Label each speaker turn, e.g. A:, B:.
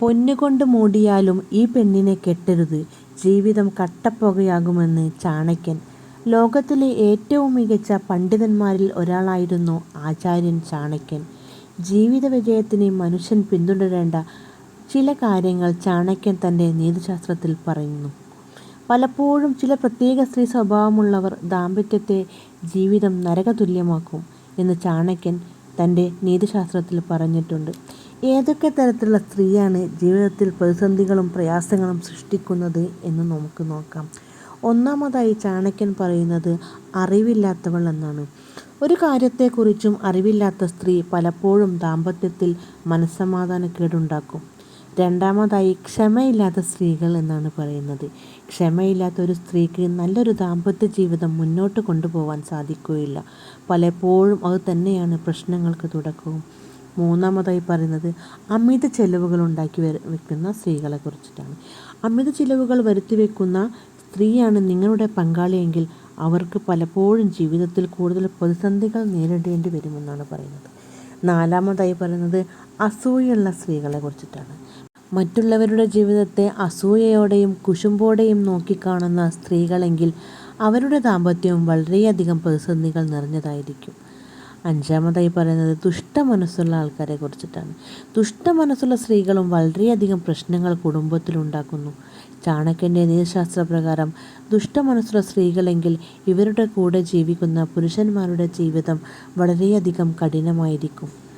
A: പൊന്നുകൊണ്ട് മൂടിയാലും ഈ പെണ്ണിനെ കെട്ടരുത്. ജീവിതം കട്ടപ്പുകയാകുമെന്ന് ചാണക്യൻ. ലോകത്തിലെ ഏറ്റവും മികച്ച പണ്ഡിതന്മാരിൽ ഒരാളായിരുന്നു ആചാര്യൻ ചാണക്യൻ. ജീവിത വിജയത്തിന് മനുഷ്യൻ പിന്തുടരേണ്ട ചില കാര്യങ്ങൾ ചാണക്യൻ തന്റെ നീതിശാസ്ത്രത്തിൽ പറയുന്നു. പലപ്പോഴും ചില പ്രത്യേക സ്ത്രീ സ്വഭാവമുള്ളവർ ദാമ്പത്യത്തെ ജീവിതം നരകതുല്യമാക്കും എന്ന് ചാണക്യൻ തന്റെ നീതിശാസ്ത്രത്തിൽ പറഞ്ഞിട്ടുണ്ട്. ഏതൊക്കെ തരത്തിലുള്ള സ്ത്രീയാണ് ജീവിതത്തിൽ പ്രതിസന്ധികളും പ്രയാസങ്ങളും സൃഷ്ടിക്കുന്നത് എന്ന് നമുക്ക് നോക്കാം. ഒന്നാമതായി ചാണക്യൻ പറയുന്നത് അറിവില്ലാത്തവൾ എന്നാണ്. ഒരു കാര്യത്തെക്കുറിച്ചും അറിവില്ലാത്ത സ്ത്രീ പലപ്പോഴും ദാമ്പത്യത്തിൽ മനസ്സമാധാനക്കേടുണ്ടാക്കും. രണ്ടാമതായി ക്ഷമയില്ലാത്ത സ്ത്രീകൾ എന്നാണ് പറയുന്നത്. ക്ഷമയില്ലാത്ത ഒരു സ്ത്രീക്ക് നല്ലൊരു ദാമ്പത്യ ജീവിതം മുന്നോട്ട് കൊണ്ടുപോകാൻ സാധിക്കുകയില്ല. പലപ്പോഴും അത് തന്നെയാണ് പ്രശ്നങ്ങൾക്ക് തുടക്കവും. മൂന്നാമതായി പറയുന്നത് അമിത ചെലവുകൾ ഉണ്ടാക്കി വെക്കുന്ന സ്ത്രീകളെ കുറിച്ചിട്ടാണ്. അമിത ചിലവുകൾ വരുത്തി വെക്കുന്ന സ്ത്രീയാണ് നിങ്ങളുടെ പങ്കാളിയെങ്കിൽ അവർക്ക് പലപ്പോഴും ജീവിതത്തിൽ കൂടുതൽ പ്രതിസന്ധികൾ നേരിടേണ്ടി വരുമെന്നാണ് പറയുന്നത്. നാലാമതായി പറയുന്നത് അസൂയുള്ള സ്ത്രീകളെ കുറിച്ചിട്ടാണ്. മറ്റുള്ളവരുടെ ജീവിതത്തെ അസൂയയോടെയും കുശുമ്പോടെയും നോക്കിക്കാണുന്ന സ്ത്രീകളെങ്കിൽ അവരുടെ ദാമ്പത്യവും വളരെയധികം പ്രതിസന്ധികൾ നിറഞ്ഞതായിരിക്കും. അഞ്ചാമതായി പറയുന്നത് ദുഷ്ട മനസ്സുള്ള ആൾക്കാരെ കുറിച്ചിട്ടാണ്. ദുഷ്ട മനസ്സുള്ള സ്ത്രീകളും വളരെയധികം പ്രശ്നങ്ങൾ കുടുംബത്തിലുണ്ടാക്കുന്നു ചാണക്യന്റെ നീതിശാസ്ത്രപ്രകാരം ദുഷ്ട മനസ്സുള്ള സ്ത്രീകളെങ്കിൽ ഇവരുടെ കൂടെ ജീവിക്കുന്ന പുരുഷന്മാരുടെ ജീവിതം വളരെയധികം കഠിനമായിരിക്കും.